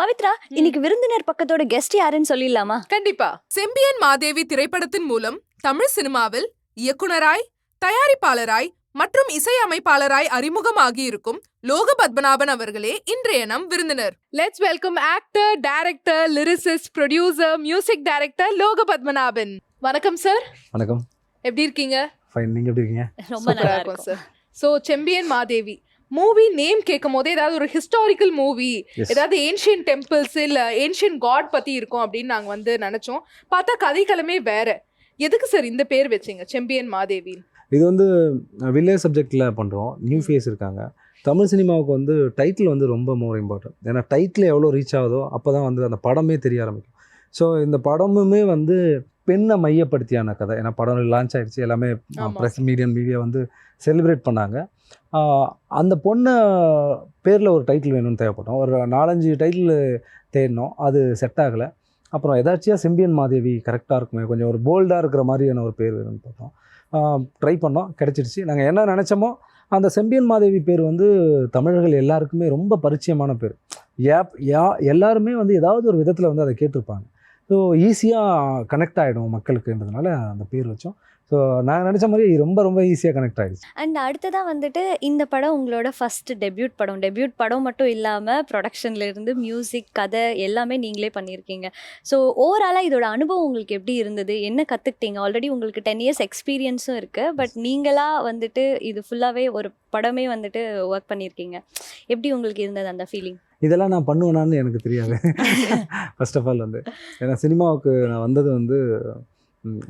பவித்ரா இன்னைக்கு விருந்தினர் பக்கத்தோட கெஸ்ட் யாருன்னு சொல்லிடலாமா? கண்டிப்பா. செம்பியன் மாதேவி திரைப்படத்தின் மூலம் தமிழ் சினிமாவில் இயக்குனராய் தயாரிப்பாளராய் மற்றும் இசையமைப்பாளராய் அறிமுகமாகி இருக்கும் லோக பத்மநாபன் அவர்களே இன்றைய நம் விருந்தினர். Let's welcome actor director lyricist producer music director Loka Padmanabhan. வணக்கம் சார் வணக்கம். எப்படி இருக்கீங்க? ஃபைன் எப்படி இருக்கீங்க? ரொம்ப நல்லா இருக்கும். Sir so Sembiyan Madevi movie name கேட்கும் போதே ஏதாவது ஒரு ஹிஸ்டாரிக்கல் மூவி. ஏதாவது ஏன்ஷியன் டெம்பிள்ஸ் இல்ல ஏன்ஷியன் காட் பத்தி இருக்கும் அப்படின்னு நாங்க வந்து நினைச்சோம். பார்த்தா கதைக்களமே வேற. எதுக்கு சார் இந்த பேர் வச்சீங்க செம்பியன் மாதேவி இது வந்து வில்லேஜ் சப்ஜெக்டில் பண்ணுறோம் நியூ ஃபேஸ் இருக்காங்க. தமிழ் சினிமாவுக்கு வந்து டைட்டில் வந்து ரொம்ப மோர் இம்பார்ட்டன்ட் ஏன்னா டைட்டில் எவ்வளோ ரீச் ஆகுதோ அப்போ தான் வந்து அந்த படமே தெரிய ஆரம்பிக்கும். ஸோ இந்த படமுமே வந்து பெண்ணை மையப்படுத்தியான கதை. ஏன்னா படம் லான்ச் ஆயிடுச்சு. எல்லாமே. ப்ரெஸ் மீடியம் மீடியா வந்து செலிப்ரேட் பண்ணாங்க. அந்த பொண்ணை பேரில் ஒரு டைட்டில் வேணும்னு தேவைப்பட்டோம். ஒரு நாலஞ்சு டைட்டில் தேடினோம். அது செட் ஆகலை. அப்புறம் எதாச்சியாக செம்பியன் மாதேவி கரெக்டாக இருக்குமே கொஞ்சம் ஒரு போல்டாக இருக்கிற மாதிரியான ஒரு பேர் வேணும்னு பார்த்தோம். ட்ரை பண்ணோம். கிடச்சிருச்சு நாங்கள் என்ன நினச்சோமோ அந்த செம்பியன் மாதேவி பேர் வந்து தமிழர்கள் எல்லாருக்குமே ரொம்ப பரிச்சயமான பேர். யா யா எல்லாருமே வந்து ஏதாவது ஒரு விதத்தில் வந்து அதை கேட்டிருப்பாங்க. ஸோ ஈஸியாக கனெக்ட் ஆகிடும் மக்களுக்குன்றதுனால அந்த பேர் வச்சோம். ஸோ நான் நினச்ச மாதிரி ரொம்ப ரொம்ப ஈஸியாக கனெக்ட் ஆகிடுச்சு அண்ட் அடுத்ததா வந்துட்டு இந்த படம் உங்களோட ஃபர்ஸ்ட் டெபியூட் படம். டெபியூட் படம் மட்டும் இல்லாம ப்ரொடக்ஷன்ல இருந்து மியூசிக் கதை எல்லாமே நீங்களே பண்ணியிருக்கீங்க. ஸோ ஓவராலாக இதோட அனுபவம் உங்களுக்கு எப்படி இருந்தது? என்ன கத்துக்கிட்டீங்க? ஆல்ரெடி உங்களுக்கு டென் இயர்ஸ் எக்ஸ்பீரியன்ஸும் இருக்கு. பட் நீங்களா வந்துட்டு இது ஃபுல்லாவே ஒரு படமே வந்துட்டு ஒர்க் பண்ணியிருக்கீங்க. எப்படி உங்களுக்கு இருந்தது அந்த ஃபீலிங் இதெல்லாம் நான் பண்ணுவேனான்னு எனக்கு தெரியாது. ஃபர்ஸ்ட் ஆஃப் ஆல் வந்து ஏன்னா சினிமாவுக்கு நான் வந்தது வந்து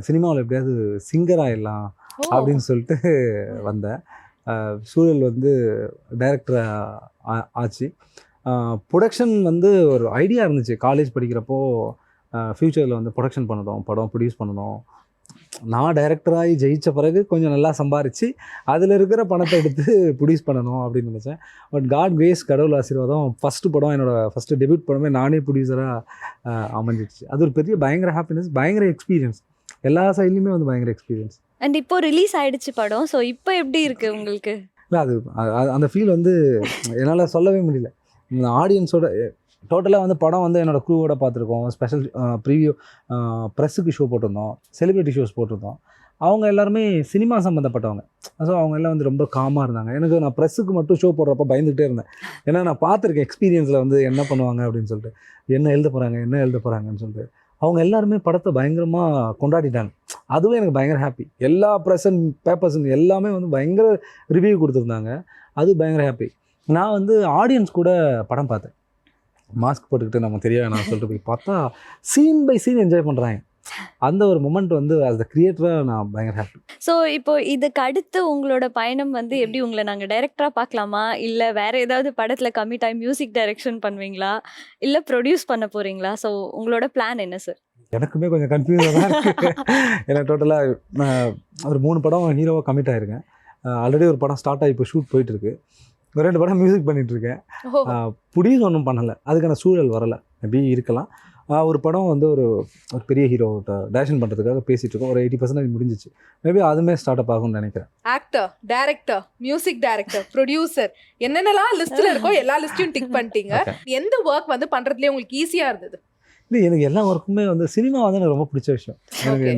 சினிமாவில் எப்படியாவது சிங்கர் ஆயிடலாம் அப்படின்னு சொல்லிட்டு வந்தேன். சூழல் வந்து டைரக்டர் ஆச்சு. ப்ரொடக்ஷன் வந்து ஒரு ஐடியா இருந்துச்சு. காலேஜ் படிக்கிறப்போ ஃப்யூச்சரில் வந்து ப்ரொடக்ஷன் பண்ணணும் படம் ப்ரொடியூஸ் பண்ணணும். நான் டைரக்டராகி ஜெயித்த பிறகு கொஞ்சம் நல்லா சம்பாரித்து அதில் இருக்கிற பணத்தை எடுத்து ப்ரொடியூஸ் பண்ணணும் அப்படின்னு நினச்சேன். பட் காட் கிரேஸ் கடவுள் ஆசீர்வாதம் ஃபஸ்ட்டு படம் என்னோடய ஃபஸ்ட்டு டெபியூட் படமே நானே ப்ரொடியூசராக அமைஞ்சிடுச்சு. அது ஒரு பெரிய பயங்கர ஹாப்பினஸ் பயங்கர எக்ஸ்பீரியன்ஸ் எல்லா சைட்லேயுமே வந்து பயங்கர எக்ஸ்பீரியன்ஸ் அண்ட் இப்போ ரிலீஸ் ஆயிடுச்சு படம் ஸோ இப்போ எப்படி இருக்கு உங்களுக்கு? இல்லை அது அந்த ஃபீல் வந்து என்னால் சொல்லவே முடியல. இந்த ஆடியன்ஸோட டோட்டலாக வந்து படம் வந்து என்னோட க்ரூவோட பார்த்துருக்கோம். ஸ்பெஷல் ப்ரீவியூ ப்ரெஸ்ஸுக்கு ஷோ போட்டிருந்தோம் செலிபிரிட்டி ஷோஸ் போட்டிருந்தோம். அவங்க எல்லாருமே சினிமா சம்மந்தப்பட்டவங்க ஸோ அவங்க எல்லாம் வந்து ரொம்ப காமாக இருந்தாங்க. எனக்கு நான் ப்ரெஸ்ஸுக்கு மட்டும் ஷோ போடுறப்ப பயந்துகிட்டே இருந்தேன். ஏன்னா நான் பார்த்துருக்கேன் எக்ஸ்பீரியன்ஸில் வந்து என்ன பண்ணுவாங்க அப்படின்னு சொல்லிட்டு. என்ன எழுத போகிறாங்க என்ன எழுத போகிறாங்கன்னு சொல்லிட்டு. அவங்க எல்லாருமே படத்தை பயங்கரமாக கொண்டாடிட்டாங்க. அதுவும் எனக்கு பயங்கர ஹாப்பி எல்லா ப்ரெசன்ட் பேப்பர்ஸ் எல்லாமே வந்து பயங்கர ரிவ்யூ கொடுத்துருந்தாங்க. அது பயங்கர ஹாப்பி நான் வந்து ஆடியன்ஸ் கூட படம் பார்த்தேன். மாஸ்க் போட்டுக்கிட்டு நம்ம தெரியாது நான் சொல்லிட்டு போய் பார்த்தா சீன் பை சீன் என்ஜாய் பண்ணுறாங்க அந்த ஒரு மொமெண்ட் வந்து as a கிரியேட்டராக நான் பயங்கர ஹாப்பி ஸோ இப்போ இதுக்கு அடுத்து உங்களோட பயணம் வந்து எப்படி உங்களை நாங்கள் டைரக்டராக பார்க்கலாமா? இல்லை வேற ஏதாவது படத்தில் கம்மி டைம் மியூசிக் டைரக்ஷன் பண்ணுவீங்களா? இல்லை ப்ரொடியூஸ் பண்ண போறீங்களா? ஸோ உங்களோட பிளான் என்ன சார் எனக்குமே கொஞ்சம் கன்ஃபியூஸாக தான் இருக்குது ஏன்னா டோட்டலாக ஒரு மூணு படம் ஹீரோவாக கமிட் ஆயிருக்கேன். ஆல்ரெடி ஒரு படம் ஸ்டார்ட் ஆகி இப்போ ஷூட் போயிட்டுருக்கு. ரெண்டு படம் மியூசிக் பண்ணிகிட்ருக்கேன் புடிஸ் ஒன்றும் பண்ணலை. அதுக்கான சூழல் வரலை. மேபி இருக்கலாம். ஒரு படம் வந்து ஒரு ஒரு பெரிய ஹீரோட்ட டைரக்ஷன் பண்ணுறதுக்காக பேசிகிட்டு இருக்கோம். ஒரு எயிட்டி பர்சன்டேஜ் முடிஞ்சிச்சு. மேபி அதுவுமே ஸ்டார்ட் அப் ஆகும்னு நினைக்கிறேன். Actor director music director producer என்னென்னலாம் லிஸ்ட்ல இருக்கோ எல்லா லிஸ்டையும் டிக் பண்ணிட்டீங்க. எந்த ஒர்க் வந்து பண்றதுலயே உங்களுக்கு ஈஸியா இருந்தது? இல்லை எனக்கு எல்லா ஒர்க்குமே வந்து சினிமா வந்து எனக்கு ரொம்ப பிடிச்ச விஷயம். எனக்கு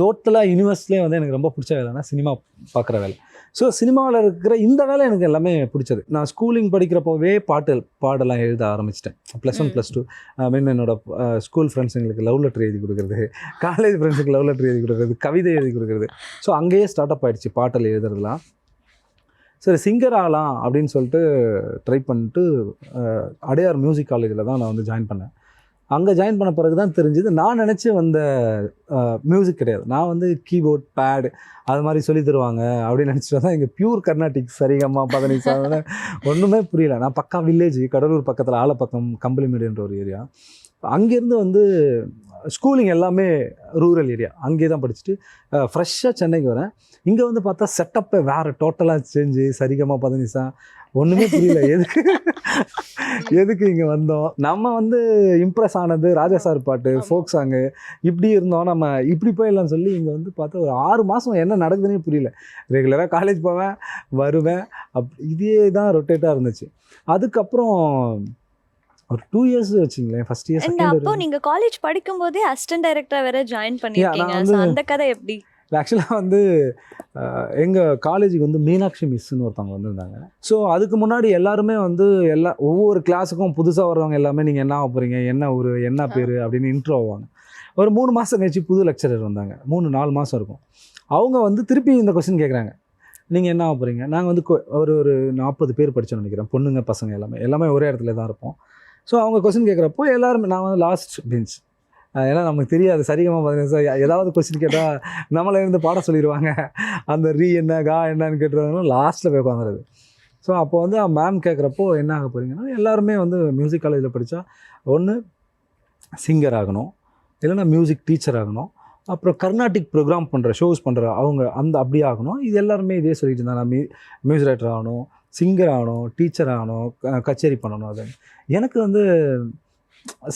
டோட்டலாக யூனிவர்ஸ்லேயே வந்து எனக்கு ரொம்ப பிடிச்ச வேலைன்னா சினிமா பார்க்குற வேலை. ஸோ சினிமாவில் இருக்கிற இந்த வேலை எனக்கு எல்லாமே பிடிச்சது. நான் ஸ்கூலிங் படிக்கிறப்போவே பாட்டு பாடலாம் எழுத ஆரம்பிச்சிட்டேன். Plus one. Plus two mean என்னோட ஸ்கூல் ஃப்ரெண்ட்ஸுங்களுக்கு லவ் லெட்டர் எழுதி கொடுக்குறது. காலேஜ் ஃப்ரெண்ட்ஸுக்கு லவ் லெட்டர் எழுதி கொடுக்குறது கவிதை எழுதி கொடுக்குறது. ஸோ அங்கேயே ஸ்டார்ட் அப் ஆயிடுச்சு பாட்டல் எழுதுறதுலாம். சரி சிங்கர் ஆகலாம் அப்படின்னு சொல்லிட்டு ட்ரை பண்ணிட்டு அடையார் மியூசிக் காலேஜில் தான் நான் வந்து ஜாயின் பண்ணேன். அங்கே ஜாயின் பண்ண பிறகு தான் தெரிஞ்சுது. நான் நினச்சி வந்த மியூசிக் கிடையாது. நான் வந்து கீபோர்ட் பேடு அது மாதிரி சொல்லி தருவாங்க அப்படின்னு நினச்சிட்டு தான் இங்கே பியூர் கர்நாடிக் சரிகம்மா பதினைந்து ஒன்றுமே புரியல. நான் பக்கா வில்லேஜ் கடலூர் பக்கத்தில் ஆலப்பக்கம் கம்பளிமேடுன்ற ஒரு ஏரியா அங்கேருந்து வந்து ஸ்கூலிங் எல்லாமே ரூரல் ஏரியா அங்கேயே தான் படிச்சுட்டு ஃப்ரெஷ்ஷாக சென்னைக்கு வரேன். இங்கே வந்து பார்த்தா செட்டப்பை வேறு டோட்டலாக சேஞ்சு சரிகமா பதினிசா. ஒன்றுமே புரியல. எதுக்கு எதுக்கு இங்கே வந்தோம்? நம்ம வந்து இம்ப்ரெஸ் ஆனது ராஜா சார் பாட்டு. ஃபோக் சாங்கு இப்படி இருந்தோம். நம்ம இப்படி போயிடலாம் சொல்லி இங்கே வந்து பார்த்தா ஒரு ஆறு மாதம் என்ன நடக்குதுன்னே புரியல. ரெகுலராக காலேஜ் போவேன் வருவேன். அப் இதே தான் ரொட்டேட்டாக இருந்துச்சு. அதுக்கப்புறம் ஒரு டூ இயர்ஸ் வச்சுங்களேன். ஃபர்ஸ்ட் இயர் செகண்ட் அப்போ நீங்க காலேஜ் படிக்கும் போதே அசிஸ்டன்ட் டைரக்டரா வேற ஜாயின் பண்ணிருக்கீங்க அந்த கதை எப்படி? ஆக்சுவலாக வந்து எங்கள் காலேஜுக்கு வந்து மீனாட்சி மிஸ்ஸுன்னு ஒருத்தவங்க வந்திருந்தாங்க. ஸோ அதுக்கு முன்னாடி எல்லாருமே வந்து எல்லா ஒவ்வொரு கிளாஸுக்கும் புதுசாக வர்றவங்க எல்லாமே நீங்கள் என்ன போகிறீங்க என்ன ஊர்? என்ன பேர்? அப்படின்னு இன்ட்ரோ ஆவாங்க. ஒரு மூணு மாதம் கழிச்சு புது லெக்சரர் வந்தாங்க. மூணு நாலு மாதம் இருக்கும். அவங்க வந்து திருப்பி இந்த கொஸ்டின் கேட்குறாங்க நீங்கள் என்ன போகிறீங்க நாங்கள் வந்து ஒரு ஒரு நாற்பது பேர் படிச்சோம்னு நினைக்கிறேன். பொண்ணுங்க பசங்க எல்லாமே. எல்லாமே ஒரே இடத்துல தான் இருப்போம். ஸோ அவங்க கொஸ்டின் கேட்குறப்போ எல்லாருமே நான் வந்து லாஸ்ட் பெஞ்ச் ஏன்னா நமக்கு தெரியாது. சரிகமாக பார்த்தீங்கன்னா ஏதாவது கொஸ்டின் கேட்டால் நம்மளே இருந்து பாட சொல்லிடுவாங்க. அந்த ரீ என்ன கா என்னன்னு கேட்டுருவாங்க. லாஸ்ட்டில் போய் உட்காந்துருது ஸோ அப்போ வந்து மேம் கேட்குறப்போ என்ன ஆக போகிறீங்கன்னா எல்லாருமே வந்து மியூசிக் காலேஜில் படித்தா ஒன்று சிங்கர் ஆகணும். இல்லைன்னா மியூசிக் டீச்சர் ஆகணும். அப்புறம் கர்நாடிக் ப்ரோக்ராம் பண்ணுற ஷோஸ் பண்ணுற அவங்க அந்த அப்படி ஆகணும். இது எல்லாருமே இதே சொல்லிட்டு இருந்தாங்க. மியூ மியூசிக் ரைட்டர் ஆகணும். சிங்கர் ஆகணும் டீச்சர் ஆகணும் கச்சேரி பண்ணணும் அது. எனக்கு வந்து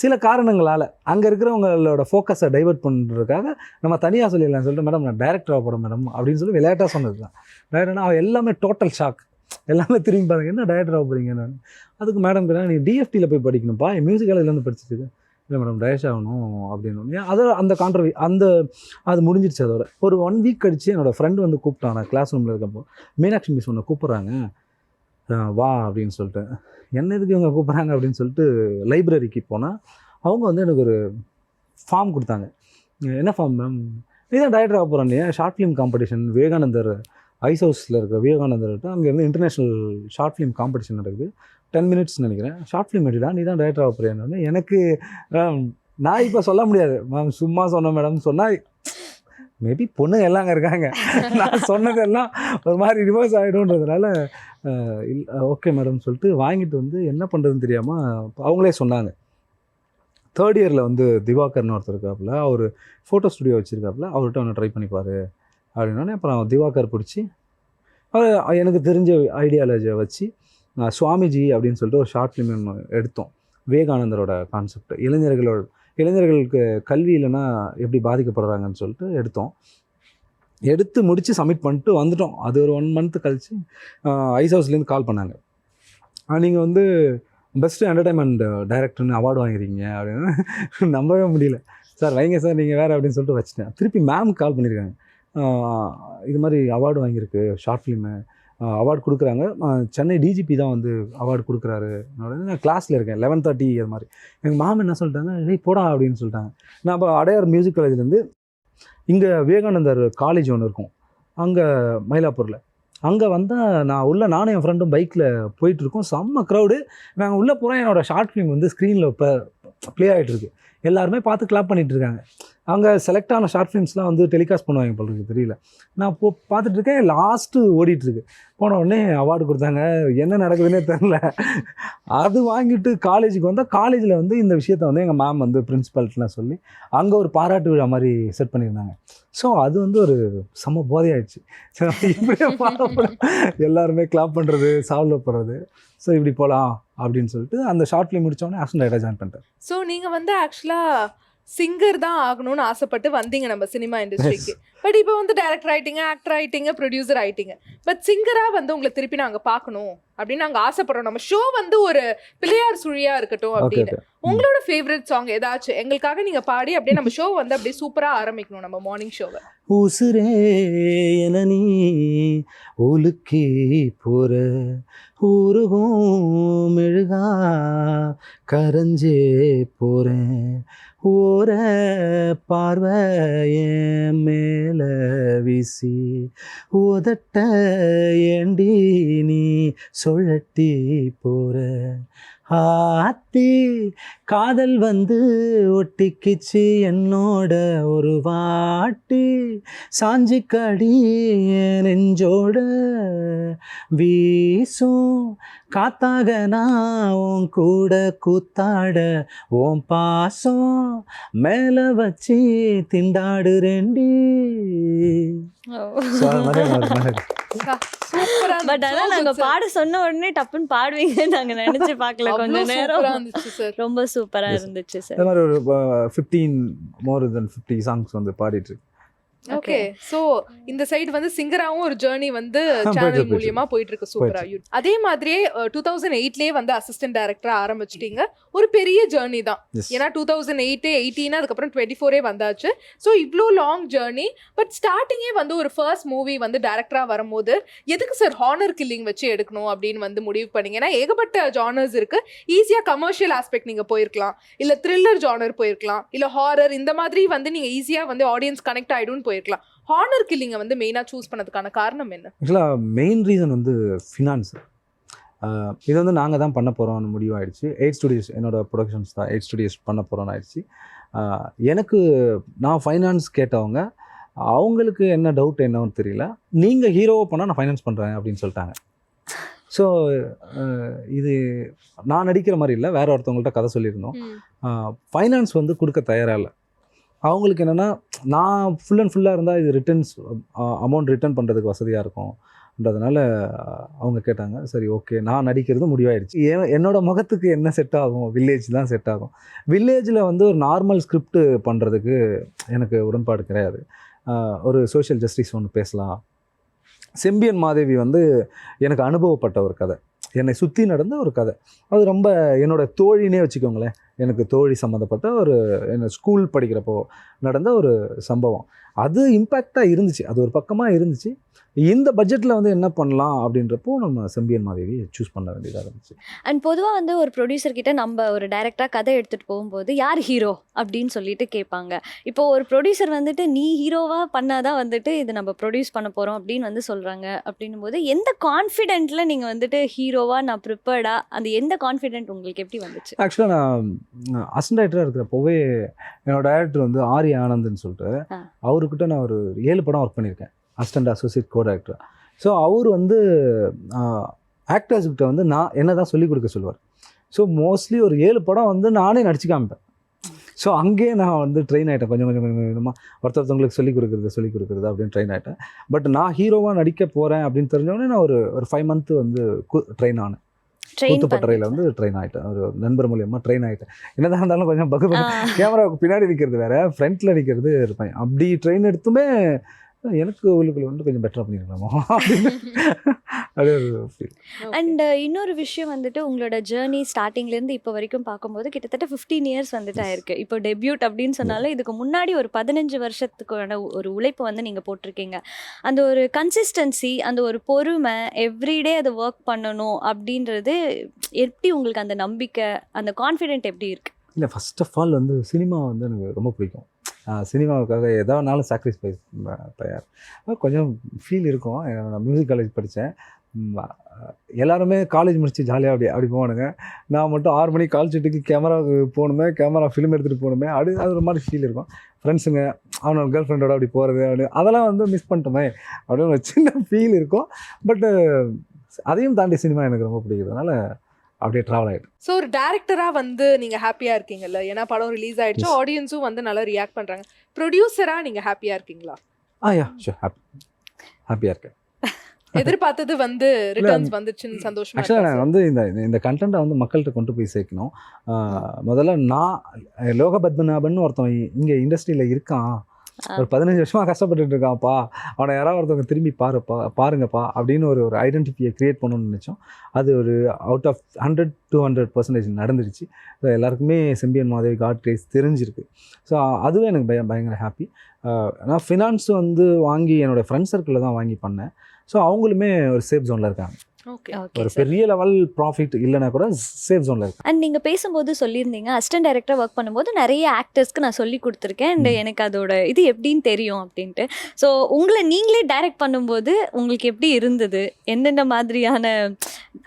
சில காரணங்களால் அங்கே இருக்கிறவங்களோட ஃபோக்கஸை டைவர்ட் பண்ணுறதுக்காக நம்ம தனியாக சொல்லிடலாம் சொல்லிட்டு மேடம் நான் டைரக்டர் ஆகப்படும் போகிறேன் மேடம் அப்படின்னு சொல்லி விளையாட்டாக சொன்னது தான் டைரக்டர்னா அவள் எல்லாமே டோட்டல் ஷாக் எல்லாமே திரும்பி பாருங்க என்ன டைரக்டர் ஆக போகிறீங்க நான் அதுக்கு மேடம் கேட்டாங்க நீ டிஎஃப்டியில் போய் படிக்கணும்ப்பா மியூசிக் காலேஜ்லேருந்து படிச்சுட்டு இல்லை மேடம் டைரக்ட் ஆகணும் அப்படின்னு ஏன் அது அந்த கான்ட்ரவி அந்த அது முடிஞ்சிடுச்சு அதோட. ஒரு ஒன் வீக் கழிச்சு என்னோடய ஃப்ரெண்டு வந்து கூப்பிட்டான் நான் கிளாஸ் ரூமில் இருக்கப்போ. மீனாட்சி மிஸ் ஒன்று கூப்பிட்றாங்க. வா அப்படின்னு சொல்லிட்டு என்ன எதுக்கு இவங்க கூப்பிட்றாங்க அப்படின்னு சொல்லிட்டு லைப்ரரிக்கு போனால் அவங்க வந்து எனக்கு ஒரு ஃபார்ம் கொடுத்தாங்க. என்ன ஃபார்ம் மேம் நீ தான் டைரக்டர் ஆக போகிறேன் இல்லையா short film competition Vivekanandar ice ஹவுஸில் இருக்க விவேகானந்தர்கிட்ட அங்கேருந்து இன்டர்நேஷ்னல் ஷார்ட் ஃபிலிம் காம்படிஷன் நடக்குது. டென் மினிட்ஸ் நினைக்கிறேன். ஷார்ட் ஃபிலிம் எடுடா நீ தான் டைரக்டர் ஆக போறியான்னு. எனக்கு நான் இப்போ சொல்ல முடியாது. மேம் சும்மா சொன்னேன் மேடம் சொன்னால் மேபி பொண்ணுங்க எல்லாம் அங்கே இருக்காங்க. நான் சொன்னதெல்லாம் ஒரு மாதிரி ரிவர்ஸ் ஆகிடும்ன்றதுனால ஓகே மேடம் சொல்லிட்டு வாங்கிட்டு வந்து என்ன பண்ணுறதுன்னு தெரியாமல் அவங்களே சொன்னாங்க. தேர்ட் இயரில் வந்து திவாகர்னு ஒருத்தர் இருக்காப்புல அவர் ஃபோட்டோ ஸ்டுடியோ வச்சுருக்காப்புல அவர்கிட்ட ஒன்று ட்ரை பண்ணிப்பார் அப்படின்னோடனே அப்புறம் திவாகர் பிடிச்சி எனக்கு தெரிஞ்ச ஐடியாலஜியை வச்சு நான் சுவாமிஜி அப்படின்னு சொல்லிட்டு ஒரு ஷார்ட் ஃபிலிம் ஒன்று எடுத்தோம். விவேகானந்தரோட கான்செப்ட் இளைஞர்களோட இளைஞர்களுக்கு கல்வி இல்லைன்னா எப்படி பாதிக்கப்படுறாங்கன்னு சொல்லிட்டு எடுத்தோம். எடுத்து முடித்து சப்மிட் பண்ணிட்டு வந்துட்டோம். அது ஒரு ஒன் மந்த் கழித்து ஐஸ் ஹவுஸ்லேருந்து கால் பண்ணாங்க. நீங்கள் வந்து பெஸ்ட்டு என்டர்டைன்மெண்ட் டைரக்டர்னு அவார்டு வாங்கிருக்கீங்க அப்படின்னு. நம்பவே முடியல. சார் வைங்க சார் நீங்கள் வேறு அப்படின்னு சொல்லிட்டு வச்சுட்டேன். திருப்பி மேம் கால் பண்ணியிருக்காங்க இது மாதிரி அவார்டு வாங்கியிருக்கு ஷார்ட் ஃபிலிமு அவார்டு கொடுக்குறாங்க. சென்னை டிஜிபி தான் வந்து அவார்டு கொடுக்குறாரு. நான் கிளாஸில் இருக்கேன் லெவன் தேர்ட்டி அது மாதிரி. எங்கள் மேம் என்ன சொல்லிட்டாங்க டேய் போடா அப்படின்னு சொல்லிட்டாங்க. நான் அப்போ அடையார் மியூசிக் காலேஜ்லேருந்து இங்கே விவேகானந்தர் காலேஜ் ஒன்று இருக்கும். அங்கே மயிலாப்பூரில். அங்கே வந்தால் நான் உள்ள நானும் என் ஃப்ரெண்டும் பைக்கில் போயிட்டுருக்கோம் செம்ம க்ரௌடு நாங்கள் உள்ளே போகிறோம் என்னோடய ஷார்ட் ஃபிலிம் வந்து ஸ்க்ரீனில் இப்போ ப்ளே ஆகிட்டுருக்கு எல்லாருமே பார்த்து கிளாப் பண்ணிகிட்டு இருக்காங்க. அங்கே செலக்ட் ஆன ஷார்ட் ஃபிலிம்ஸ்லாம் வந்து டெலிகாஸ்ட் பண்ணுவாங்க போல இருக்கு தெரியல. நான் போ பார்த்துட்ருக்கேன் லாஸ்ட்டு ஓடிட்டுருக்கு போன உடனே அவார்டு கொடுத்தாங்க என்ன நடக்குதுன்னே தெரில அது வாங்கிட்டு காலேஜுக்கு வந்தால் காலேஜில் வந்து இந்த விஷயத்த வந்து எங்கள் மேம் வந்து பிரின்ஸிபால்ட்டெலாம் சொல்லி அங்கே ஒரு பாராட்டு விழா மாதிரி செட் பண்ணியிருந்தாங்க. ஸோ அது வந்து ஒரு செம்ம போதையாயிடுச்சு. சரி, இப்படியே பாடப்படும் எல்லாருமே கிளாப் பண்ணுறது சால்வ் பண்ணுறது ஸோ இப்படி போகலாம் அப்படின்னு சொல்லிட்டு அந்த ஷார்ட் ஃபிலிம் முடித்தோடனே ஆக்ஷன் ரைட்டாக ஜாயின் பண்ணிட்டேன் ஸோ நீங்கள் வந்து ஆக்சுவலாக சிங்கர் தான் ஆகணும்னு ஆசைப்பட்டு வந்தீங்க நம்ம சினிமா இண்டஸ்ட்ரிக்கு பட் இப்போ வந்து டைரக்டர் ஆயிட்டீங்க ஆக்டர் ஆயிட்டீங்க ப்ரொடியூசர் ஆயிட்டீங்க. பட் சிங்கரா வந்து உங்களை திருப்பி நாங்க பார்க்கணும் அப்படின்னு நாங்க ஆசைப்படுறோம். நம்ம ஷோ வந்து ஒரு பிள்ளையார் சுழியா இருக்கட்டும் அப்படின்னு. உங்களோட ஃபேவரட் சாங் ஏதாச்சும் எங்களுக்காக நீங்க பாடி அப்படியே நம்ம ஷோ வந்து அப்படியே சூப்பரா ஆரம்பிக்கணும் நம்ம மார்னிங் ஷோவை உசுரே என நீ உலுக்கி போற. உருகும் மெழுகா கரைஞ்சே போகிறேன் ஓர பார்வைய மேல வீசி உதட்ட ஏண்டி நீ சுழட்டி போற. ஆத்தி காதல் வந்து ஒட்டிக்கிச்சு என்னோட ஒரு வாட்டி. சாஞ்சி கடி என் நெஞ்சோட வீசும். காத்தாக நான் உன் கூட கூத்தாட உன் பாசம். மேல வச்சு மாதிரி. சூப்பரா பட் ஆனா நாங்க பாட சொன்ன உடனே டப்புன்னு பாடுவீங்க நாங்க நினைச்சு பார்க்கல கொஞ்ச நேரம். இருந்துச்சு சார். ரொம்ப சூப்பரா Yes. இருந்துச்சு சார் மாதிரி ஒரு fifteen more then fifty songs வந்து பாடிட்டு இருக்கு ஓகே சோ இந்த சைடு வந்து சிங்கராவும் ஒரு ஜேர்னி வந்து சேனல் மூலியமா போயிட்டு இருக்கு. சூப்பரா அதே மாதிரியே டூ தௌசண்ட் எயிட்லயே வந்து அசிஸ்டன்ட் டைரக்டரா ஆரம்பிச்சிட்டீங்க. ஒரு பெரிய ஜேர்னி தான். ஏன்னா டூ தௌசண்ட் எயிட் எயிட்டீன் அதுக்கப்புறம் டுவெண்ட்டி ஃபோரே வந்தாச்சு. ஸோ இவ்வளோ லாங் ஜேர்னி பட் ஸ்டார்டிங்கே வந்து ஒரு ஃபர்ஸ்ட் மூவி வந்து டேரக்டரா வரும்போது எதுக்கு சார் ஹானர் கில்லிங் வச்சு எடுக்கணும் அப்படின்னு வந்து முடிவு பண்ணீங்க? ஏன்னா ஏகப்பட்ட ஜானர்ஸ் இருக்கு. ஈஸியா கமர்ஷியல் ஆஸ்பெக்ட் நீங்க போயிருக்கலாம். இல்ல த்ரில்லர் ஜானர் போயிருக்கலாம். இல்ல ஹாரர் இந்த மாதிரி வந்து நீங்க ஈஸியா வந்து ஆடியன்ஸ் கனெக்ட் ஆயிடும்னு போயிருக்கலாம். ஹானர் கில்லிங்கை வந்து மெயினா சூஸ் பண்ணதுக்கான காரணம் என்ன? ஆக்சுவலாக மெயின் ரீசன் வந்து ஃபினான்ஸ் இது வந்து நாங்கள் தான் பண்ண போகிறோம்னு முடிவாயிடுச்சு. எயிட் ஸ்டுடியோஸ் என்னோட ப்ரொடக்ஷன்ஸ் தான் எயிட் ஸ்டுடியோஸ் பண்ண போகிறோன்னு ஆயிடுச்சு எனக்கு நான் ஃபைனான்ஸ் கேட்டவங்க அவங்களுக்கு என்ன டவுட் என்னன்னு தெரியல. நீங்கள் ஹீரோவை பண்ணால் நான் ஃபைனான்ஸ் பண்ணுறேன் அப்படின்னு சொல்லிட்டாங்க. ஸோ இது நான் நடிக்கிற மாதிரி இல்லை வேற ஒருத்தவங்கள்ட்ட கதை சொல்லியிருந்தோம். ஃபைனான்ஸ் வந்து கொடுக்க தயாராக இல்லை. அவங்களுக்கு என்னென்னா நான் ஃபுல் அண்ட் ஃபுல்லாக இருந்தால் இது ரிட்டர்ன்ஸ் அமௌண்ட் ரிட்டர்ன் பண்ணுறதுக்கு வசதியாக இருக்கும்ன்றதுனால அவங்க கேட்டாங்க சரி ஓகே நான் நடிக்கிறது முடிவாயிடுச்சு. ஏன் என்னோடய முகத்துக்கு என்ன செட் ஆகும்? வில்லேஜ் தான் செட் ஆகும். வில்லேஜில் வந்து ஒரு நார்மல் ஸ்கிரிப்ட் பண்ணுறதுக்கு எனக்கு உடன்பாடு கிடையாது. ஒரு சோஷியல் ஜஸ்டிஸ் ஒன்று பேசலாம். செம்பியன் மாதேவி வந்து எனக்கு அனுபவப்பட்ட ஒரு கதை. என்னை சுற்றி நடந்த ஒரு கதை. அது ரொம்ப என்னோட தோழினே வச்சுக்கோங்களேன். எனக்கு தோழி சம்மந்தப்பட்ட ஒரு என்ன ஸ்கூல் படிக்கிறப்போ நடந்த ஒரு சம்பவம். அது இம்பேக்டாக இருந்துச்சு. அது ஒரு பக்கமாக இருந்துச்சு. இந்த பட்ஜெட்டில் வந்து என்ன பண்ணலாம் அப்படின்றப்போ நம்ம செம்பியன் மாதேவி சூஸ் பண்ண வேண்டியதாக இருந்துச்சு. அண்ட் பொதுவாக வந்து ஒரு ப்ரொடியூசர் கிட்ட நம்ம ஒரு டைரக்டா கதை எடுத்துட்டு போகும்போது யார் ஹீரோ அப்படின்னு சொல்லிட்டு கேட்பாங்க. இப்போ ஒரு ப்ரொடியூசர் வந்துட்டு நீ ஹீரோவா பண்ணாதான் வந்துட்டு இது நம்ம ப்ரொடியூஸ் பண்ண போறோம் அப்படின்னு வந்து சொல்றாங்க அப்படின்னும் போது எந்த கான்ஃபிடென்ட்ல நீங்க வந்துட்டு ஹீரோவா நான் ப்ரிப்பேர்டா அந்த எந்த கான்ஃபிடென்ட் உங்களுக்கு எப்படி வந்துச்சு? ஆக்சுவலாக நான் அசன் டைரக்டராக இருக்கிறப்போவே என்னோட டைரக்டர் வந்து ஆரி ஆனந்த்னு சொல்லிட்டு. அவர்கிட்ட நான் ஒரு ஏழு படம் ஒர்க் பண்ணியிருக்கேன். Assistant associate co director so அவர் வந்து ஆக்டர்ஸ்கிட்ட வந்து நான் என்ன தான் சொல்லிக் கொடுக்க சொல்லுவார். ஸோ மோஸ்ட்லி ஒரு ஏழு படம் வந்து நானே நடிச்சு காமிப்பேன். ஸோ அங்கேயே நான் வந்து ட்ரெயின் ஆகிட்டேன் கொஞ்சம் கொஞ்சம் கொஞ்சம் கொஞ்சமாக ஒருத்தொருத்தவங்களுக்கு சொல்லிக் கொடுக்குறது சொல்லிக் கொடுக்குறது அப்படின்னு ட்ரெயின் ஆகிட்டேன் பட் நான் ஹீரோவாக நடிக்க போகிறேன் அப்படின்னு தெரிஞ்சோடனே நான் ஒரு ஒரு ஃபைவ் மந்த் வந்து ட்ரெயின் ஆனேன். கூத்துப்பட்டறையில் வந்து ட்ரெயின் ஆகிட்டேன் ஒரு நண்பர் மூலியமாக ட்ரெயின் ஆகிட்டேன் என்னதான் இருந்தாலும் கொஞ்சம் பகு கேமராவுக்கு பின்னாடி நிற்கிறது வேற ஃப்ரண்ட்டில் நிற்கிறது இருப்பேன் அப்படி ட்ரெயின் எடுத்துமே எனக்கு உள்ளுக்குள்ள வந்து கொஞ்சம் பெட்டராக பண்ணியிருக்கலாமா அப்படியே ஒரு. அண்ட் இன்னொரு விஷயம் வந்துட்டு உங்களோட ஜேர்னி ஸ்டார்டிங்லேருந்து இப்போ வரைக்கும் பார்க்கும்போது கிட்டத்தட்ட ஃபிஃப்டீன் இயர்ஸ் வந்துட்டு ஆயிருக்கு. இப்போ டெபியூட் அப்படின்னு சொன்னாலும் இதுக்கு முன்னாடி ஒரு பதினஞ்சு வருஷத்துக்கான ஒரு உழைப்பு வந்து நீங்கள் போட்டிருக்கீங்க. அந்த ஒரு கன்சிஸ்டன்சி அந்த ஒரு பொறுமை எவ்ரிடே அதை ஒர்க் பண்ணணும் அப்படின்றது எப்படி உங்களுக்கு அந்த நம்பிக்கை அந்த கான்ஃபிடென்ட் எப்படி இருக்கு? இல்லை ஃபர்ஸ்ட் ஆஃப் ஆல் வந்து சினிமா வந்து எனக்கு ரொம்ப பிடிக்கும். சினிமாவுக்காக எதாவதுனாலும் சாக்ரிஃபைஸ் தயார். கொஞ்சம் ஃபீல் இருக்கும். நான் மியூசிக் காலேஜ் படித்தேன் எல்லாருமே காலேஜ் முடிச்சு ஜாலியாக அப்படி அப்படி போவானுங்க. நான் மட்டும் ஆறு மணிக்கு கால் சீட்டுக்கு கேமராவுக்கு போகணுமே கேமரா ஃபிலிம் எடுத்துகிட்டு போகணுமே அப்படி அது ஒரு மாதிரி ஃபீல் இருக்கும். ஃப்ரெண்ட்ஸுங்க அவனோட கேர்ள் ஃப்ரெண்டோட அப்படி போகிறது அப்படி அதெல்லாம் வந்து மிஸ் பண்ணிட்டோமே அப்படின்னு ஒரு சின்ன ஃபீல் இருக்கும். பட்டு அதையும் தாண்டி சினிமா எனக்கு ரொம்ப பிடிக்கிறதுனால அப்படியே ட்ராவல் ஆகிட்டு ஸோ ஒரு டேரக்டரா வந்து நீங்க ஹாப்பியா இருக்கீங்கல்ல? ஏன்னா படம் ரிலீஸ் ஆயிடுச்சு Yes. ஆடியன்ஸும் வந்து நல்லா ரியாக்ட் பண்றாங்க. ப்ரொடியூசரா நீங்க ஹாப்பியா இருக்கீங்களா? ஆ யா ஷூர் ஹாப்பி ஹாப்பியாக இருக்கேன். எதிர்பார்த்தது வந்து ரிட்டர்ன்ஸ் வந்துச்சுன்னு சந்தோஷமா ஆக்சுவலாக நான்? வந்து இந்த இந்த கண்டென்ட்டை வந்து மக்கள்கிட்ட கொண்டு போய் சேர்க்கணும். முதல்ல நான் லோக பத்மநாபன் ஒருத்தன் இங்கே இண்டஸ்ட்ரியில் இருக்கான். ஒரு பதினஞ்சு வருஷமாக கஷ்டப்பட்டுட்டு இருக்கான்ப்பா. அவனை யாராவது ஒருத்தவங்க திரும்பி பாருப்பா பாருங்கப்பா அப்படின்னு ஒரு ஒரு ஐடென்டிட்டியை க்ரியேட் பண்ணணும்னு நினச்சோம். அது ஒரு out of hundred two hundred percentage நடந்துருச்சு ஸோ எல்லாருக்குமே செம்பியன் மாதவி காட் கிரேஸ் தெரிஞ்சிருக்கு. ஸோ அதுவே எனக்கு பய பயங்கர ஹாப்பி நான் ஃபினான்ஸ் வந்து வாங்கி என்னோடய ஃப்ரெண்ட் சர்க்கிளில் தான் வாங்கி பண்ணேன். ஸோ அவங்களுமே ஒரு சேஃப் ஜோனில் இருக்காங்க. ஒரு பெரிய லெவல் ப்ராஃபிட் இல்லைனா கூட சேஃப் ஜோனில் இருக்கு அண்ட் நீங்கள் பேசும்போது சொல்லியிருந்தீங்க அசிஸ்டன்ட் டைரக்டர் ஒர்க் பண்ணும்போது நிறைய ஆக்டர்ஸ்க்கு நான் சொல்லி கொடுத்துருக்கேன். அண்ட். எனக்கு அதோட இது எப்படின்னு தெரியும் அப்படின்ட்டு. ஸோ உங்களை நீங்களே டைரக்ட் பண்ணும்போது உங்களுக்கு எப்படி இருந்தது? என்னென்ன மாதிரியான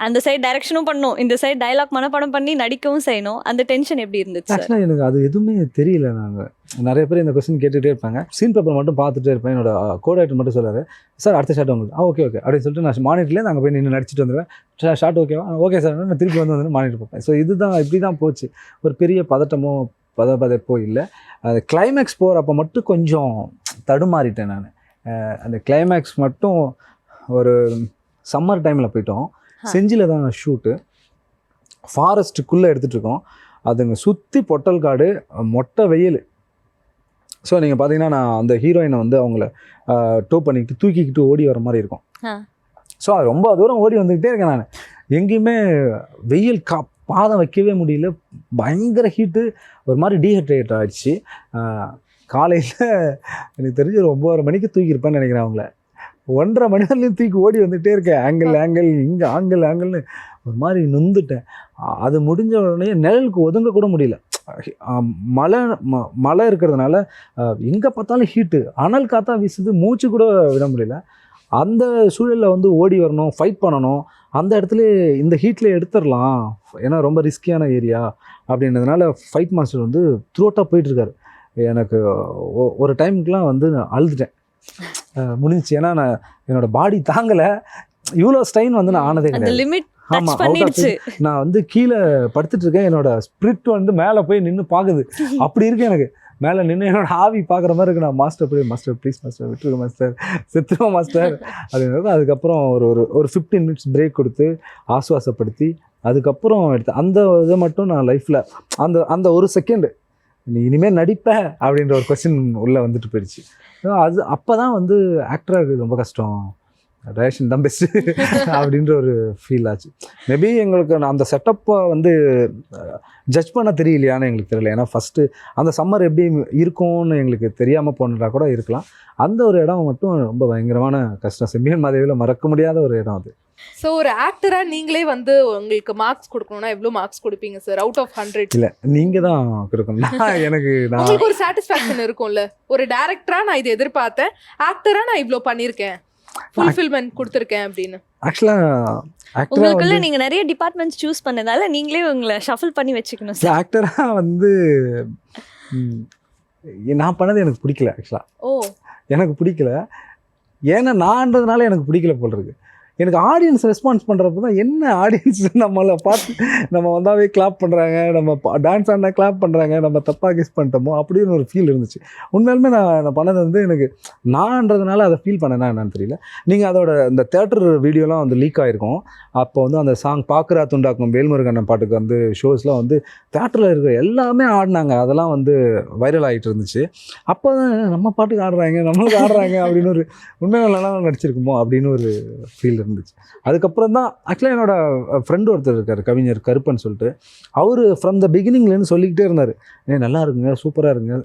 அந்த சைடு டைரக்ஷனும் பண்ணணும் இந்த சைடு டயலாக் மனப்பாடம் பண்ணி நடிக்கவும் செய்யணும். அந்த டென்ஷன் எப்படி இருந்துச்சு ஆக்சுவலாக எனக்கு அது எதுவுமே தெரியல நாங்கள் நிறைய பேர் இந்த கொஸ்டின் கேட்டுகிட்டே இருப்பாங்க. சீன் பேப்பர் மட்டும் பார்த்துட்டே இருப்பேன். என்னோட கோடாக்டர் மட்டும் சொல்லாரு சார் அடுத்த ஷாட் உங்களுக்கு. ஆ ஓகே ஓகே அப்படின்னு சொல்லிட்டு நான் மானிட்டர்லேயே நாங்கள் போய் நின்று நடிச்சிட்டு வந்துடுவேன் ஷாட் ஓகேவா ஓகே சார் நான் திருப்பி வந்து வந்து மானிட்டர் பார்ப்பேன். ஸோ இதுதான் இப்படி தான் போச்சு. ஒரு பெரிய பதட்டமோ பத பதப்போ இல்லை. அது கிளைமேக்ஸ் போகிறப்ப மட்டும் கொஞ்சம் தடுமாறிட்டேன் நான். அந்த கிளைமேக்ஸ் மட்டும் ஒரு சம்மர் டைமில் போயிட்டோம். செஞ்சியில் தான் ஷூட்டு ஃபாரஸ்ட்டுக்குள்ளே எடுத்துகிட்டு இருக்கோம். அதுங்க சுற்றி பொட்டல் காடு மொட்டை வெயில். ஸோ நீங்கள் பார்த்தீங்கன்னா நான் அந்த ஹீரோயினை வந்து அவங்கள டோ பண்ணிக்கிட்டு தூக்கிக்கிட்டு ஓடி வர மாதிரி இருக்கும். ஸோ அது ரொம்ப தூரம் ஓடி வந்துக்கிட்டே இருக்கேன் நான். எங்கேயுமே வெயில் கா பாதம் வைக்கவே முடியல. பயங்கர ஹீட்டு ஒரு மாதிரி டீஹைட்ரேட் ஆயிடுச்சு. காலையில் எனக்கு தெரிஞ்சு ஒரு ஒம்பதரை மணிக்கு தூக்கியிருப்பேன்னு நினைக்கிறேன் அவங்கள. ஒன்றரை மணி நேரத்துலையும் தூக்கி ஓடி வந்துகிட்டே இருக்கேன். ஆங்கிள் ஆங்கிள் இங்கே ஆங்கிள் ஆங்கிள்னு ஒரு மாதிரி நொந்துட்டேன். அது முடிஞ்ச உடனே நிழலுக்கு ஒதுங்க கூட முடியல. மழை ம- மழை இருக்கிறதுனால எங்கே பார்த்தாலும் ஹீட்டு அனல் காத்தா வீசுது மூச்சு கூட விட முடியல. அந்த சூழலில் வந்து ஓடி வரணும் ஃபைட் பண்ணணும். அந்த இடத்துல இந்த ஹீட்டில் எடுத்துடலாம். ஏன்னா ரொம்ப ரிஸ்கியான ஏரியா அப்படின்றதுனால ஃபைட் மாஸ்டர் வந்து த்ரூட்டாக போயிட்டுருக்காரு எனக்கு ஒரு டைமுக்குலாம் வந்து நான் அழுதுட்டேன். முடிஞ்சுச்சு. ஏன்னா நான் என்னோட பாடி தாங்கலை. இவ்வளோ ஸ்டைன் வந்து நான் ஆனதே கிடையாது. லிமிட் ஆமா, நான் வந்து கீழே படுத்துட்டு இருக்கேன். என்னோட ஸ்பிரிட் வந்து மேலே போய் நின்று பார்க்குது அப்படி இருக்கு எனக்கு. மேலே நின்று என்னோட ஆவி பார்க்குற மாதிரி இருக்கு. நான் மாஸ்டர் போய் மாஸ்டர் ப்ளீஸ் மாஸ்டர் விட்டுருங்க மாஸ்டர் செத்துருவோம் மாஸ்டர் அப்படின்றது அதுக்கப்புறம் ஒரு ஒரு ஒரு ஃபிஃப்டீன் மினிட்ஸ் பிரேக் கொடுத்து ஆசுவாசப்படுத்தி அதுக்கப்புறம் எடுத்து அந்த இதை மட்டும் நான் லைஃப்பில் அந்த அந்த ஒரு செகண்ட் நீ இனிமேல் நடிப்ப அப்படின்ற ஒரு கொஸ்டின் உள்ளே வந்துட்டு போயிடுச்சு. அது அப்போ தான் வந்து ஆக்டராக இருக்கிறது ரொம்ப கஷ்டம். ரேஷன் தான் பெஸ்ட்டு அப்படின்ற ஒரு ஃபீல் ஆச்சு. மேபி எங்களுக்கு நான் அந்த செட்டப்பை வந்து ஜட்ஜ் பண்ண தெரியலையான்னு எங்களுக்கு தெரியல. ஏன்னா ஃபஸ்ட்டு அந்த சம்மர் எப்படி இருக்கும்னு எங்களுக்கு தெரியாமல் போனதா கூட இருக்கலாம். அந்த ஒரு இடம் மட்டும் ரொம்ப பயங்கரமான கஷ்டம். செம்பியன் மாதேவியில் மறக்க முடியாத ஒரு இடம் அது. சோ ஒரு ஆக்டரா நீங்களே வந்து உங்களுக்கு மார்க்ஸ் கொடுக்கணும்னா எவ்வளவு மார்க்ஸ் கொடுப்பீங்க சார் அவுட் ஆஃப் ஹண்ட்ரட் இல்லை நீங்கள் தான் கொடுக்கணும். எனக்கு நான் உங்களுக்கு ஒரு சாட்டிஸ்பாக்சன் இருக்கும்ல. ஒரு டைரக்டரா நான் இது எதிர்பார்த்தேன். ஆக்டரா நான் இவ்ளோ பண்ணிருக்கேன் ஃபுல்ஃபில்மெண்ட் கொடுத்துருக்கேன் அப்படின்னு. ஆக்சுவலாக உங்களுக்குள்ள நீங்க நிறைய டிபார்ட்மெண்ட்ஸ் சூஸ் பண்ணதால நீங்களே உங்களை ஷஃபிள் பண்ணி வச்சுக்கணும் சார் ஆக்டராக வந்து ம், நான் பண்ணது எனக்கு பிடிக்கல ஆக்சுவலாக ஓ. எனக்கு பிடிக்கல. ஏன்னா நான்றதுனால எனக்கு பிடிக்கல போல் இருக்கு. எனக்கு ஆடியன்ஸ் ரெஸ்பான்ஸ் பண்ணுறப்ப தான் என்ன ஆடியன்ஸ் நம்மளை பார்த்து நம்ம வந்தாவே கிளாப் பண்ணுறாங்க நம்ம டான்ஸ் ஆடினா கிளாப் பண்ணுறாங்க நம்ம தப்பாக கிஸ் பண்ணிட்டோமோ அப்படின்னு ஒரு ஃபீல் இருந்துச்சு. உண்மையாலுமே நான் நான் பண்ணது வந்து எனக்கு நான்றதுனால அதை ஃபீல் பண்ணேனா என்னன்னு தெரியல. நீங்கள் அதோட இந்த தேட்டர் வீடியோலாம் வந்து லீக் ஆகிருக்கும் அப்போ வந்து அந்த சாங் பார்க்குறா துண்டாக்கும் வேல்முருகண்ணன் பாட்டுக்கு வந்து ஷோஸ்லாம் வந்து தேட்டரில் இருக்கிற எல்லாமே ஆடினாங்க. அதெல்லாம் வந்து வைரல் ஆகிட்டு இருந்துச்சு. அப்போ தான் நம்ம பாட்டுக்கு ஆடுறாங்க நம்மளுக்கு ஆடுறாங்க அப்படின்னு ஒரு உண்மையிலாம் நடிச்சிருக்குமோ அப்படின்னு ஒரு ஃபீல் இருந்துச்சு. அதுக்கப்புறம் தான் ஆக்சுவலாக என்னோட ஃப்ரெண்டு ஒருத்தர் இருக்கார் கவிஞர் கருப்பன் சொல்லிட்டு. அவர் ஃப்ரம் த பிகினிங்லேருந்து சொல்லிக்கிட்டே இருந்தார். ஏ நல்லா இருக்குங்க சூப்பராக இருங்க.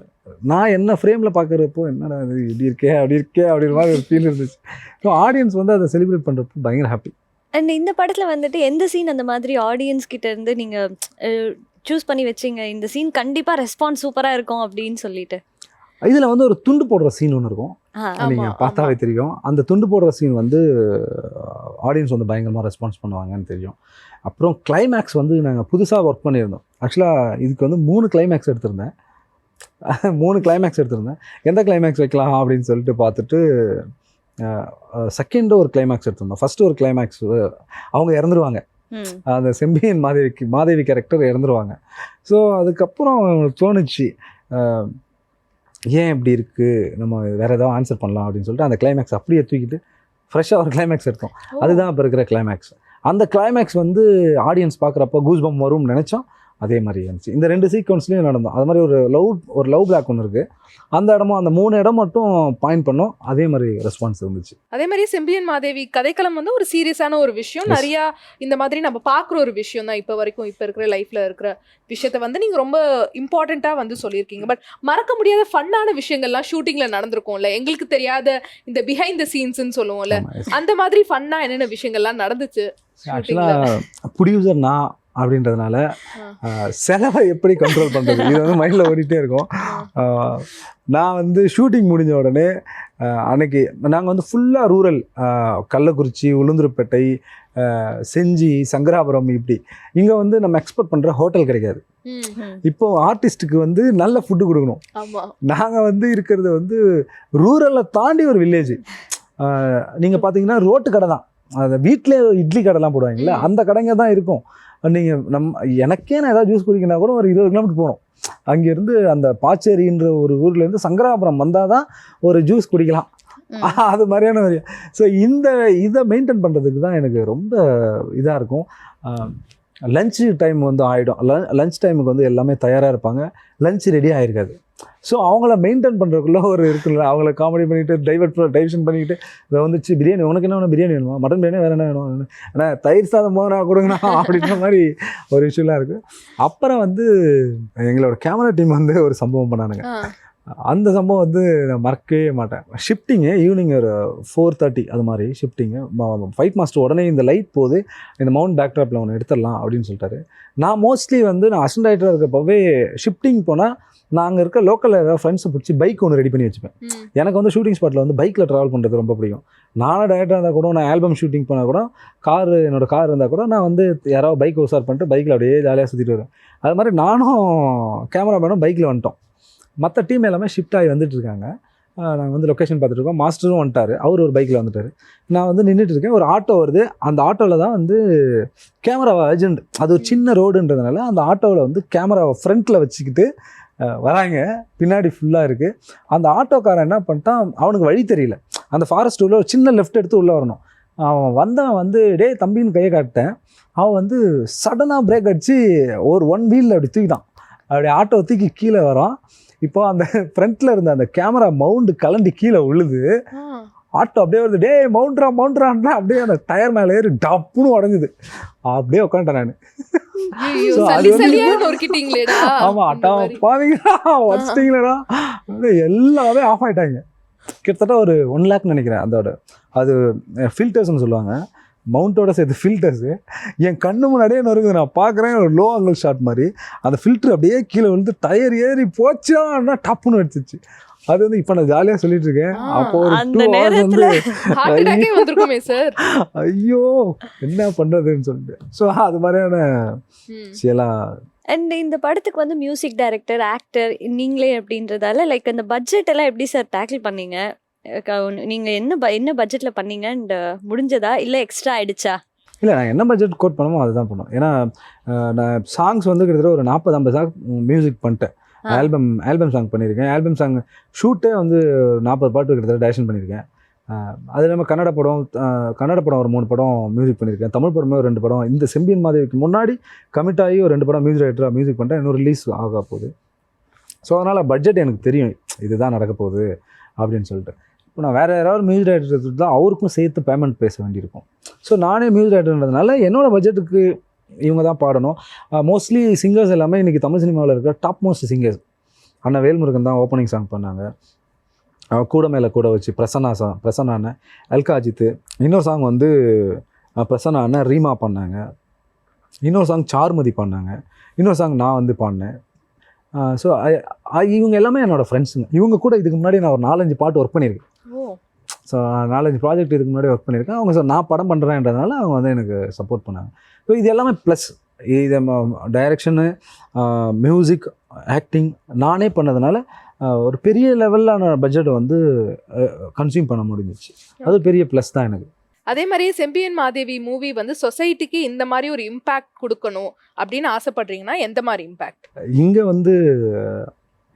நான் என்ன ஃப்ரேமில் பார்க்குறப்போ என்னடா இது இப்படி இருக்கே அப்படி இருக்கே அப்படின்ற மாதிரி ஒரு ஃபீல் இருந்துச்சு. ஸோ ஆடியன்ஸ் வந்து அதை செலிப்ரேட் பண்ணுறப்போ பயங்கர ஹாப்பி அண்ட் இந்த படத்தில் வந்துட்டு எந்த சீன் அந்த மாதிரி ஆடியன்ஸ் கிட்ட இருந்து நீங்கள் சூஸ் பண்ணி வச்சீங்க? இந்த சீன் கண்டிப்பாக ரெஸ்பான்ஸ் சூப்பராக இருக்கும் அப்படின்னு சொல்லிட்டு. இதில் வந்து ஒரு துண்டு போடுற சீன் ஒன்று இருக்கும். நீங்கள் பார்த்தாவே தெரியும். அந்த துண்டு போடுற சீன் வந்து ஆடியன்ஸ் வந்து பயங்கரமாக ரெஸ்பான்ஸ் பண்ணுவாங்கன்னு தெரியும். அப்புறம் கிளைமேக்ஸ் வந்து நாங்கள் புதுசாக ஒர்க் பண்ணியிருந்தோம். ஆக்சுவலாக இதுக்கு வந்து மூணு கிளைமேக்ஸ் எடுத்திருந்தேன். மூணு கிளைமேக்ஸ் எடுத்திருந்தேன். எந்த கிளைமேக்ஸ் வைக்கலாம் அப்படின்னு சொல்லிட்டு பார்த்துட்டு செகண்டு ஒரு கிளைமேக்ஸ் எடுத்திருந்தோம். ஃபஸ்ட்டு ஒரு கிளைமேக்ஸ் அவங்க இறந்துருவாங்க. அந்த செம்பியன் மாதேவிக்கு மாதேவி கேரக்டர் இறந்துருவாங்க. ஸோ அதுக்கப்புறம் அவங்களுக்கு தோணுச்சு ஏன் இப்படி இருக்குது நம்ம வேறு ஏதாவது ஆன்சர் பண்ணலாம் அப்படின்னு சொல்லிட்டு அந்த கிளைமேக்ஸ் அப்படியே தூக்கிட்டு ஃப்ரெஷ்ஷாக ஒரு கிளைமேக்ஸ் எடுத்தோம். அதுதான் இப்போ இருக்கிற கிளைமேக்ஸ் அந்த கிளைமேக்ஸ் வந்து ஆடியன்ஸ் பார்க்குறப்ப கூஸ் பம் வரும்னு நினச்சோம். அதே மாதிரி இருந்துச்சு. இந்த ரெண்டு சீக்வன்ஸ்லேயும் நடந்தோம். அது மாதிரி ஒரு லவ் ஒரு லவ் பிளாக் ஒன்று இருக்குது அந்த இடமும் அந்த மூணு இடம் மட்டும் பாயிண்ட் பண்ணோம். அதே மாதிரி ரெஸ்பான்ஸ் இருந்துச்சு. அதே மாதிரி செம்பியன் மாதேவி கதைக்களம் வந்து ஒரு சீரியஸான ஒரு விஷயம். நிறைய இந்த மாதிரி நம்ம பார்க்குற ஒரு விஷயம் தான் இப்போ வரைக்கும் இப்போ இருக்கிற லைஃப்ல இருக்கிற விஷயத்த வந்து நீங்க ரொம்ப இம்பார்ட்டண்ட்டாக வந்து சொல்லியிருக்கீங்க. பட் மறக்க முடியாத ஃபன்னான விஷயங்கள்லாம் ஷூட்டிங்ல நடந்திருக்கும்ல. எங்களுக்கு தெரியாத இந்த பிஹைண்ட் த சீன்ஸ்னு சொல்லுவோம்ல. அந்த மாதிரி ஃபன்னா என்னென்ன விஷயங்கள்லாம் நடந்துச்சு ஆக்சுவலாக ப்ரொடியூசர் நான் அப்படின்றதுனால செலவை எப்படி கண்ட்ரோல் பண்ணுறது இது வந்து மைண்டில் ஓடிட்டே இருக்கும். நான் வந்து ஷூட்டிங் முடிஞ்ச உடனே அன்னைக்கு நாங்கள் வந்து ஃபுல்லாக ரூரல் கள்ளக்குறிச்சி உளுந்தூர்பேட்டை ஆஹ், செஞ்சி சங்கராபுரம் இப்படி. இங்கே வந்து நம்ம எக்ஸ்போர்ட் பண்ணுற ஹோட்டல் கிடைக்காது. இப்போ ஆர்டிஸ்ட்டுக்கு வந்து நல்ல ஃபுட்டு கொடுக்கணும். நாங்கள் வந்து இருக்கிறது வந்து ரூரலை தாண்டி ஒரு வில்லேஜ் நீங்கள் பார்த்தீங்கன்னா ரோட்டு கடை தான். அது வீட்டிலே இட்லி கடைலாம் போடுவாங்கல்ல. அந்த கடைங்க தான் இருக்கும். நீங்கள் நம்ம எனக்கே நான் ஏதாவது ஜூஸ் குடிக்கணும்னா கூட ஒரு இருபது கிலோமீட்டர் போகணும். அங்கேருந்து அந்த பாச்சேரின்ற ஒரு ஊர்லேருந்து சங்கராபுரம் வந்தால் தான் ஒரு ஜூஸ் குடிக்கலாம். அது மாதிரியான ஒரு ஸோ இந்த இதை மெயின்டைன் பண்ணுறதுக்கு தான் எனக்கு ரொம்ப இதாக இருக்கும். லஞ்சு டைம் வந்து ஆகிடும் லஞ்ச் டைமுக்கு வந்து எல்லாமே தயாராக இருப்பாங்க. லஞ்ச் ரெடி ஆகிருக்காது ஸோ அவங்கள மெயின்டைன் பண்ணுறதுக்குள்ள ஒரு இருக்குல்ல அவங்கள காமெடி பண்ணிட்டு டைவர்ட் டைவர்ஷன் பண்ணிக்கிட்டு இதை வந்துச்சு பிரியாணி உனக்கு என்ன வேணும்? பிரியாணி வேணுமா? மட்டன் பிரியாணி வேறு என்ன வேணும்? ஏன்னா தயிர் சாதம் போதுனா கொடுங்கண்ணா அப்படின்ற மாதிரி ஒரு விஷயம்லாம் இருக்குது அப்புறம் வந்து எங்களோட கேமரா டீம் வந்து ஒரு சம்பவம் பண்ணானுங்க. அந்த சம்பவம் வந்து நான் மறக்கவே மாட்டேன். ஷிஃப்டிங்கு ஈவினிங் ஒரு ஃபோர் தேர்ட்டி அது மாதிரி ஷிஃப்டிங்கு ஃபைட் மாஸ்டர் உடனே இந்த லைட் போகுது இந்த மவுண்ட் பேக்ட்ராப்பில் ஒன்று எடுத்துடலாம் அப்படின்னு சொல்லிட்டாரு. நான் மோஸ்ட்லி வந்து நான் அசிஸ்டன்ட் ரைட்டராக இருக்கப்பவே ஷிஃப்டிங் போனால் நான் அங்கே இருக்க லோக்கலில் ஏதாவது ஃப்ரெண்ட்ஸை பிடிச்சி பைக் ஒன்று ரெடி பண்ணி வச்சுப்பேன். எனக்கு வந்து ஷூட்டிங் ஸ்பாட்டில் வந்து பைக்கில் ட்ராவல் பண்ணுறது ரொம்ப பிடிக்கும். நானும் டேரக்டாக இருந்தால் கூட நான் ஆல்பம் ஷூட்டிங் பண்ணால் கூட கார் என்னோட கார் இருந்தால் கூட நான் வந்து யாராவது பைக் உசார் பண்ணிட்டு பைக்கில் அப்படியே ஜாலியாக சுற்றிட்டு வருவேன். அது மாதிரி நானும் கேமராமேனும் பைக்கில் வந்துட்டோம். மற்ற டீம் எல்லாமே ஷிஃப்ட் ஆகி வந்துட்டு இருக்காங்க. நாங்கள் வந்து லொக்கேஷன் பார்த்துட்டு இருக்கோம். மாஸ்டரும் வந்துட்டார். அவர் ஒரு பைக்கில் வந்துட்டார். நான் வந்து நின்றுட்டு இருக்கேன். ஒரு ஆட்டோ வருது. அந்த ஆட்டோவில் தான் வந்து கேமரா அர்ஜென்ட் அது ஒரு சின்ன ரோடுன்றதுனால அந்த ஆட்டோவில் வந்து கேமராவை ஃப்ரண்ட்டில் வச்சுக்கிட்டு வராங்க. பின்னாடி ஃபுல்லாக இருக்குது அந்த ஆட்டோக்காரன் என்ன பண்ணிட்டான்? அவனுக்கு வழி தெரியல. அந்த ஃபாரஸ்ட் உள்ள ஒரு சின்ன லெஃப்ட் எடுத்து உள்ளே வரணும். அவன் வந்தவன் வந்து டே தம்பின்னு கையை காட்டேன் அவன் வந்து சடனாக பிரேக் அடித்து ஒரு ஒன் வீலில் அப்படி தூக்கிட்டான். அப்படி ஆட்டோ தூக்கி கீழே வரான். இப்போ அந்த ஃப்ரண்ட்டில் இருந்த அந்த கேமரா மவுண்டு கலண்டி கீழே உழுது ஆட்டோ அப்படியே வருது டேய் மவுண்ட்ரா மவுண்ட்ரான்னா அப்படியே அந்த டயர் மேலே ஏறி டப்புன்னு உடஞ்சுது. அப்படியே உட்காந்துட்டேன் நான். ஆமாம் அட்டா. பாத்தீங்களா? வச்சிட்டீங்களா எல்லாமே ஆஃப் ஆயிட்டாங்க. கிட்டத்தட்ட ஒரு ஒன் லேக் நினைக்கிறேன் அதோட. அது ஃபில்டர்ஸ்னு சொல்லுவாங்க. மவுண்டோட சேர்த்து ஃபில்டர்ஸு என் கண்ணு முன்னாடியே நொறுங்குது நான் பார்க்குறேன் ஒரு லோ ஆங்கிள் ஷாட் மாதிரி. அந்த ஃபில்டர் அப்படியே கீழே விழுந்து டயர் ஏறி போச்சான்னா டப்புன்னு அடிச்சிச்சு அது வந்து இப்போ நான் ஜாலியாக சொல்லிட்டு இருக்கேன் அப்போ ஒரு அந்த டூ ஹவர்ஸ் வந்து வந்திருக்குமே சார் ஐயோ என்ன பண்ணுறதுன்னு சொல்லிட்டு. ஸோ அது மாதிரியான விஷயம்லாம் அண்ட் இந்த படத்துக்கு வந்து மியூசிக் டைரக்டர் ஆக்டர் நீங்களே அப்படின்றதால லைக் அந்த பட்ஜெட் எல்லாம் எப்படி சார் டேக்கிள் பண்ணீங்க? அஹ் க- நீங்க என்ன bu- என்ன பட்ஜெட்ல பண்ணீங்க? அண்ட் முடிஞ்சதா? இல்ல எக்ஸ்ட்ரா ஆயிடுச்சா? இல்லை நான் என்ன பட்ஜெட் கோட் பண்ணமோ அதுதான் பண்ணோம் ஏன்னா நான் சாங்ஸ் வந்து கிட்டத்தட்ட ஒரு நாற்பது ஐம்பது சாங் மியூசிக் பண்ணிட்டேன். ஆல்பம் ஆல்பம் சாங் பண்ணியிருக்கேன். ஆல்பம் சாங் ஷூட்டே வந்து நாற்பது பாட்டு கிட்டத்தட்ட டேஷன் பண்ணியிருக்கேன். அது இல்லாமல் கன்னட படம் கன்னட படம் ஒரு மூணு படம் மியூசிக் பண்ணியிருக்கேன். தமிழ் படமே ஒரு ரெண்டு படம். இந்த செம்பியன் மாதவிக்கு முன்னாடி கமிட் ஆகி ஒரு ரெண்டு படம் மியூசிக் ரைட்டராக மியூசிக் பண்ணிட்டேன் இன்னும் ரிலீஸ் ஆக போகுது. ஸோ அதனால் பட்ஜெட் எனக்கு தெரியும். இதுதான் நடக்க போகுது அப்படின்னு சொல்லிட்டு. இப்போ நான் வேறு யாராவது மியூசிக் ரைட்டர் தான் அவருக்கும் சேர்த்து பேமெண்ட் பேச வேண்டியிருக்கும். ஸோ நானே மியூசிக் ரைட்டர்ன்றதுனால என்னோடய பட்ஜெட்டுக்கு இவங்க தான் பாடணும். மோஸ்ட்லி சிங்கர்ஸ் எல்லாமே இன்றைக்கி தமிழ் சினிமாவில் இருக்கிற டாப் மோஸ்ட் சிங்கர்ஸ் அண்ணா வேல்முருகன் தான் ஓப்பனிங் சாங் பண்ணாங்க. கூட மேலே கூட வச்சு பிரசன்னா சாங் பிரசன்னான அண்ணன் அல்கா அஜித்து. இன்னொரு சாங் வந்து பிரசன்னான அண்ணன் ரீமா பண்ணாங்க. இன்னொரு சாங் சார்மதி பண்ணாங்க. இன்னொரு சாங் நான் வந்து பாடினேன். ஸோ இவங்க எல்லாமே என்னோடய ஃப்ரெண்ட்ஸுங்க இவங்க கூட இதுக்கு முன்னாடி நான் ஒரு நாலஞ்சு பாட்டு ஒர்க் பண்ணியிருக்கேன். ஸோ நாலஞ்சு ப்ராஜெக்ட் இதுக்கு முன்னாடி ஒர்க் பண்ணியிருக்கேன். அவங்க சார் நான் படம் பண்ணுறேன்றதுனால அவங்க வந்து எனக்கு சப்போர்ட் பண்ணாங்க. ஸோ இது எல்லாமே ப்ளஸ் இது டைரக்ஷனு மியூசிக் ஆக்டிங் நானே பண்ணதுனால ஒரு பெரிய லெவலில் பட்ஜெட் வந்து கன்சியூம் பண்ண முடிஞ்சிச்சு. அது பெரிய ப்ளஸ் தான் எனக்கு. அதே மாதிரியே செம்பியன் மாதேவி மூவி வந்து சொசைட்டிக்கு இந்த மாதிரி ஒரு இம்பாக்ட் கொடுக்கணும் அப்படின்னு ஆசைப்படுறீங்கன்னா எந்த மாதிரி இம்பாக்ட் இங்கே வந்து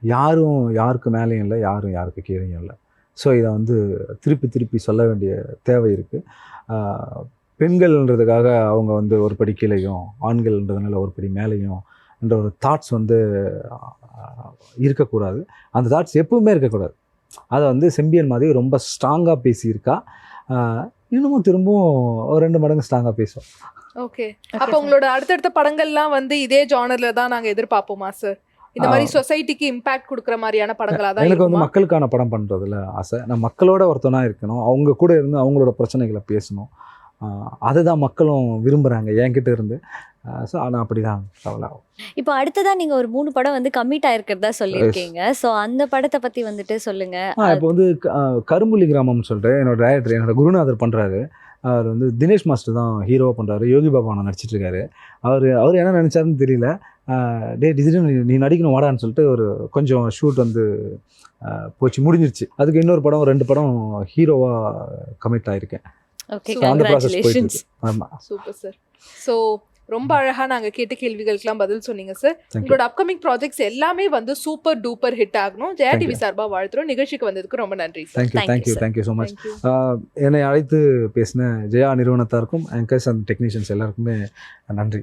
யாரும் யாருக்கு மேலேயும் இல்லை யாரும் யாருக்கு கீழேயும் இல்லை. ஸோ இதை வந்து திருப்பி திருப்பி சொல்ல வேண்டிய தேவை இருக்குது பெண்கள்ன்றதுக்காக அவங்க வந்து ஒரு படி கீழேயும் ஆண்கள்ன்றதுனால ஒரு படி மேலேயும் என்ற ஒரு தாட்ஸ் வந்து இருக்கக்கூடாது. அந்த தாட்ஸ் எப்பவுமே இருக்கக்கூடாது. அதை வந்து செம்பியன் மாதிரி ரொம்ப ஸ்ட்ராங்காக பேசியிருக்கா. இன்னமும் திரும்பவும் ஒரு ரெண்டு மடங்கு ஸ்ட்ராங்காக பேசுவோம் ஓகே அப்ப உங்களோட அடுத்தடுத்த படங்கள்லாம் வந்து இதே ஜானர்ல தான் நாங்க எதிர்பார்ப்போமா சார் இந்த மாதிரி சொசைட்டிக்கு இம்பாக்ட் கொடுக்குற மாதிரியான படங்களா தான் எனக்கு வந்து? மக்களுக்கான படம் பண்ணுறதுல ஆசை. நான் மக்களோட ஒருத்தனா இருக்கணும். அவங்க கூட இருந்து அவங்களோட பிரச்சனைகளை பேசணும். அதுதான் மக்களும் விரும்புகிறாங்க என்கிட்ட இருந்து. ஸோ நான் அப்படி தான் ஆகும். இப்போ அடுத்ததா நீங்க ஒரு மூணு படம் வந்து கமிட் ஆயிருக்கிறதா சொல்லியிருக்கீங்க. சோ அந்த படத்தை பத்தி வந்துட்டு சொல்லுங்க. ஆ இப்போ வந்து க- ஆஹ் கரும்புலி கிராமம்னு சொல்லிட்டு என்னோட டைரக்டர் என்னோட குருநாதர் பண்ணுறாரு அவர் வந்து தினேஷ் மாஸ்டர் தான் ஹீரோவாக பண்ணுறாரு யோகி பாபா நான் நடிச்சிட்டு இருக்காரு. அவர் அவர் என்ன நினச்சாருன்னு தெரியல. டே டிஜிட்டல் நீ நடிக்கணும் வாடான்னு சொல்லிட்டு ஒரு கொஞ்சம் ஷூட் வந்து போச்சு முடிஞ்சிருச்சு. அதுக்கு இன்னொரு படம் ரெண்டு படம் ஹீரோவாக கமிட் ஆயிருக்கேன். ஓகே கங்க்ராச்சுலேஷன்ஸ் ஆமாம் சூப்பர் சார் ஸோ ரொம்ப அழகா நாங்க கேட்ட கேள்விகளுக்கெல்லாம் பதில் சொன்னீங்க சார் உங்களோட அப்கமிங் ப்ராஜெக்ட்ஸ் எல்லாமே வந்து சூப்பர் டூப்பர் ஹிட் ஆகணும். ஜெயா டிவி சார்பா வாழ்த்துறோம். நிகழ்ச்சிக்கு வந்ததுக்கு ரொம்ப நன்றி thank you Thank you, thank you. Thank you so much என்னை அழைத்து பேசின ஜெயா நிறுவனத்தாருக்கும் ஆங்கர்ஸ் அண்ட் டெக்னீஷியன்ஸ் எல்லாருக்குமே நன்றி.